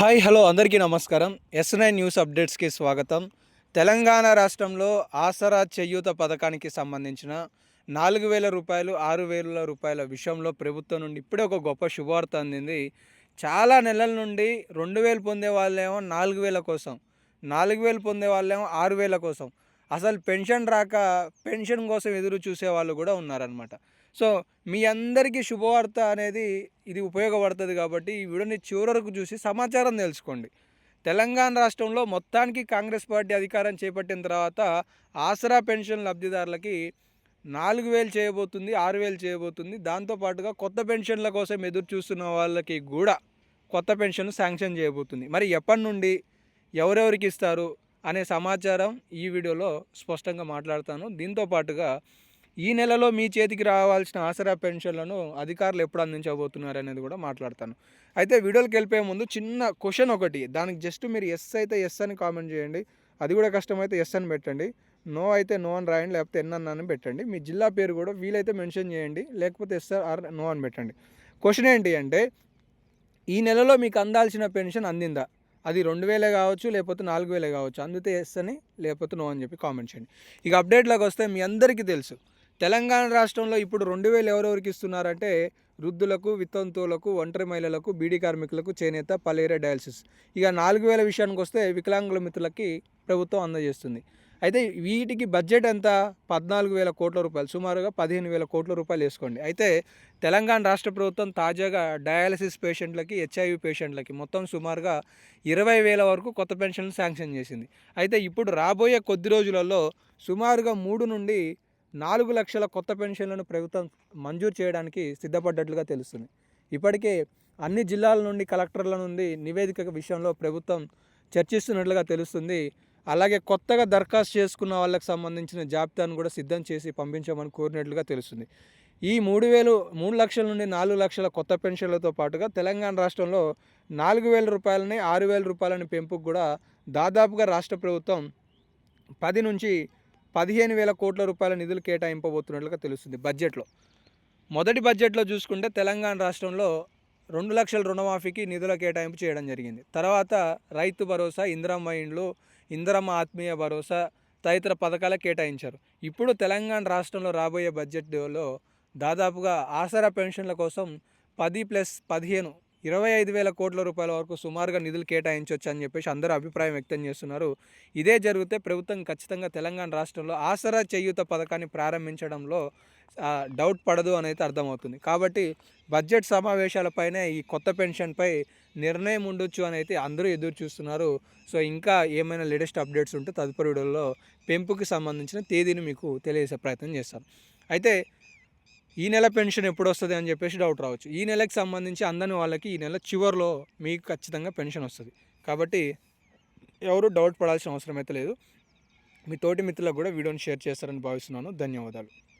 Hi hello అందరికీ నమస్కారం. Yes nine news అప్డేట్స్కి స్వాగతం. తెలంగాణ రాష్ట్రంలో ఆసరా చేయూత పథకానికి సంబంధించిన నాలుగు వేల రూపాయలు ఆరు వేల రూపాయల విషయంలో ప్రభుత్వం నుండి ఇప్పుడే ఒక గొప్ప శుభవార్త అందింది. చాలా నెలల నుండి రెండు వేలు పొందే వాళ్ళేమో నాలుగు వేల కోసం నాలుగు వేలు పొందే వాళ్ళేమో ఆరు వేల కోసం. అసలు పెన్షన్ రాక పెన్షన్ కోసం ఎదురు చూసే వాళ్ళు కూడా ఉన్నారనమాట సో మీ అందరికీ శుభవార్త అనేది ఇది ఉపయోగపడుతుంది కాబట్టి ఈ వీడియోని చివరకు చూసి సమాచారం తెలుసుకోండి. తెలంగాణ రాష్ట్రంలో మొత్తానికి కాంగ్రెస్ పార్టీ అధికారం చేపట్టిన తర్వాత ఆసరా పెన్షన్ లబ్ధిదారులకి నాలుగు వేలు చేయబోతుంది ఆరు వేలు చేయబోతుంది. దాంతోపాటుగా కొత్త పెన్షన్ల కోసం ఎదురు చూస్తున్న వాళ్ళకి కూడా కొత్త పెన్షన్ శాంక్షన్ చేయబోతుంది. మరి ఎప్పటి నుండి ఎవరెవరికి ఇస్తారు? అనే సమాచారం ఈ వీడియోలో స్పష్టంగా మాట్లాడతాను. దీంతో పాటుగా ఈ నెలలో మీ చేతికి రావాల్సిన ఆసరా పెన్షన్లను అధికారులు ఎప్పుడు అందించబోతున్నారు అనేది కూడా మాట్లాడతాను. అయితే వీడియోకి వెళ్ళిపోయే ముందు చిన్న క్వశ్చన్ ఒకటి. దానికి జస్ట్ మీరు ఎస్ అయితే ఎస్ అని కామెంట్ చేయండి. అది కూడా కష్టమైతే ఎస్ అని పెట్టండి. నో అయితే నో అని రాయండి. లేకపోతే ఎన్ అని పెట్టండి. మీ జిల్లా పేరు కూడా వీలైతే మెన్షన్ చేయండి. లేకపోతే ఎస్ ఆర్ నో అని పెట్టండి. క్వశ్చన్ ఏంటి అంటే ఈ నెలలో మీకు అందాల్సిన పెన్షన్ అందిందా? అది రెండు వేలే కావచ్చు లేకపోతే నాలుగు వేలే కావచ్చు. అందితే ఎస్ అని లేకపోతే నో అని చెప్పి కామెంట్ చేయండి. ఇక అప్డేట్లోకి వస్తే మీ అందరికీ తెలుసు. తెలంగాణ రాష్ట్రంలో ఇప్పుడు రెండు వేలు ఎవరెవరికి ఇస్తున్నారంటే వృద్ధులకు వితంతువులకు ఒంటరి మహిళలకు బీడీ కార్మికులకు చేనేత పలేరియా డయాలసిస్. ఇక నాలుగు వేల విషయానికి వస్తే వికలాంగుల మిత్రులకి ప్రభుత్వం అందజేస్తుంది. అయితే వీటికి బడ్జెట్ ఎంత? పద్నాలుగు వేల కోట్ల రూపాయలు. సుమారుగా పదిహేను వేల కోట్ల రూపాయలు వేసుకోండి. అయితే తెలంగాణ రాష్ట్ర ప్రభుత్వం తాజాగా డయాలసిస్ పేషెంట్లకి హెచ్ఐవి పేషెంట్లకి మొత్తం సుమారుగా ఇరవై వేల వరకు కొత్త పెన్షన్లు శాంక్షన్ చేసింది. అయితే ఇప్పుడు రాబోయే కొద్ది రోజులలో సుమారుగా మూడు నుండి నాలుగు లక్షల కొత్త పెన్షన్లను ప్రభుత్వం మంజూరు చేయడానికి సిద్ధపడ్డట్లుగా తెలుస్తుంది. ఇప్పటికే అన్ని జిల్లాల నుండి కలెక్టర్ల నుండి నివేదిక విషయంలో ప్రభుత్వం చర్చిస్తున్నట్లుగా తెలుస్తుంది. అలాగే కొత్తగా దరఖాస్తు చేసుకున్న వాళ్ళకి సంబంధించిన జాబితాను కూడా సిద్ధం చేసి పంపించమని కోరినట్లుగా తెలుస్తుంది. ఈ మూడు వేలు మూడు లక్షల నుండి నాలుగు లక్షల కొత్త పెన్షన్లతో పాటుగా తెలంగాణ రాష్ట్రంలో నాలుగు వేల రూపాయలని ఆరు వేల రూపాయలని పెంపుకు కూడా దాదాపుగా రాష్ట్ర ప్రభుత్వం పది నుంచి పదిహేను వేల కోట్ల రూపాయల నిధులు కేటాయింపబోతున్నట్లుగా తెలుస్తుంది బడ్జెట్లో. మొదటి బడ్జెట్లో చూసుకుంటే తెలంగాణ రాష్ట్రంలో రెండు లక్షల రుణమాఫీకి నిధుల కేటాయింపు చేయడం జరిగింది. తర్వాత రైతు భరోసా ఇందిరమ్మ ఇండ్లు ఇందిరమ్మ ఆత్మీయ భరోసా తదితర పథకాలు కేటాయించారు. ఇప్పుడు తెలంగాణ రాష్ట్రంలో రాబోయే బడ్జెట్లో దాదాపుగా ఆసరా పెన్షన్ల కోసం పది ప్లస్ పదిహేను ఇరవై ఐదు వేల కోట్ల రూపాయల వరకు సుమారుగా నిధులు కేటాయించవచ్చు అని చెప్పేసి అందరూ అభిప్రాయం వ్యక్తం చేస్తున్నారు. ఇదే జరిగితే ప్రభుత్వం ఖచ్చితంగా తెలంగాణ రాష్ట్రంలో ఆసరా చేయూత పథకాన్ని ప్రారంభించడంలో డౌట్ పడదు అనేది అర్థమవుతుంది. కాబట్టి బడ్జెట్ సమావేశాలపైనే ఈ కొత్త పెన్షన్పై నిర్ణయం ఉండొచ్చు అని అయితే అందరూ ఎదురు చూస్తున్నారు. సో ఇంకా ఏమైనా లేటెస్ట్ అప్డేట్స్ ఉంటే తదుపరి వీడియోలో పెంపుకి సంబంధించిన తేదీని మీకు తెలియజేసే ప్రయత్నం చేస్తాను. అయితే ఈ నెల పెన్షన్ ఎప్పుడు వస్తుంది అని చెప్పేసి డౌట్ రావచ్చు. ఈ నెలకి సంబంధించి అందని వాళ్ళకి ఈ నెల చివరిలో మీకు ఖచ్చితంగా పెన్షన్ వస్తుంది. కాబట్టి ఎవరు డౌట్ పడాల్సిన అవసరం అయితే లేదు. మీ తోటి మిత్రులకు కూడా వీడియోని షేర్ చేస్తారని భావిస్తున్నాను. ధన్యవాదాలు.